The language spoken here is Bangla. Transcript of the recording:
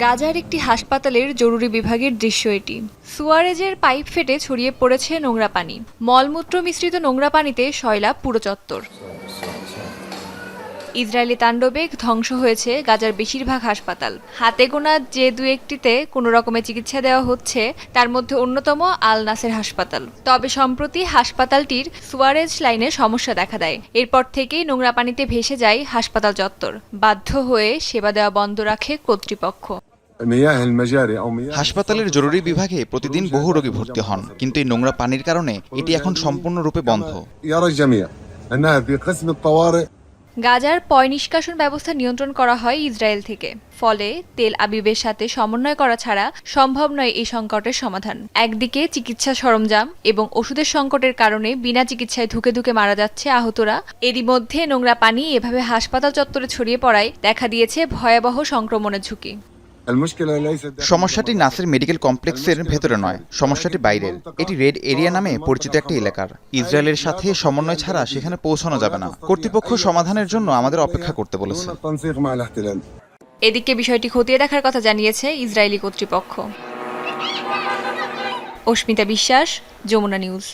গাজার একটি হাসপাতালের জরুরি বিভাগের দৃশ্য এটি। সুয়ারেজের পাইপ ফেটে ছড়িয়ে পড়েছে নোংরা পানি। মলমূত্র মিশ্রিত নোংরা পানিতে শয়লা পুরো চত্বর। ইসরায়েলি তাণ্ডবে ধ্বংস হয়েছে গাজার বেশিরভাগ হাসপাতাল। হাতে গোনা যে দু একটিতে কোনো রকমের চিকিৎসা দেওয়া হচ্ছে তার মধ্যে অন্যতম আল নাসের হাসপাতাল। তবে সম্প্রতি হাসপাতালটির সুয়ারেজ লাইনে সমস্যা দেখা দেয়। এরপর থেকেই নোংরা পানিতে ভেসে যায় হাসপাতাল চত্বর। বাধ্য হয়ে সেবা দেওয়া বন্ধ রাখে কর্তৃপক্ষ। হাসপাতালের জরুরি বিভাগে প্রতিদিন বহু রোগী ভর্তি হন কিন্তু এই নোংরা পানির কারণে এটি এখন সম্পূর্ণরূপে বন্ধ। গাজার পয় নিষ্কাশন ব্যবস্থা নিয়ন্ত্রণ করা হয় ইসরায়েল থেকে। ফলে তেল আবিবের সাথে সমন্বয় করা ছাড়া সম্ভব নয় এই সংকটের সমাধান। একদিকে চিকিৎসা সরঞ্জাম এবং ওষুধের সংকটের কারণে বিনা চিকিৎসায় ধুকে ধুকে মারা যাচ্ছে আহতরা। এরই মধ্যে নোংরা পানি এভাবে হাসপাতাল চত্বরে ছড়িয়ে পড়ায় দেখা দিয়েছে ভয়াবহ সংক্রমণের ঝুঁকি। সমস্যাটি নাসির মেডিকেল কমপ্লেক্সের ভেতরে নয় সমস্যাটি বাইরের। এটি রেড এরিয়া নামে পরিচিত একটি এলাকার। ইসরায়েলের সাথে সমন্বয় ছাড়া সেখানে পৌঁছানো যাবে না। কর্তৃপক্ষ সমাধানের জন্য আমাদের অপেক্ষা করতে বলেছে। এদিকে বিষয়টি খতিয়ে দেখার কথা জানিয়েছে ইসরায়েলি কর্তৃপক্ষ। অস্মিতা বিশ্বাস যমুনা নিউজ।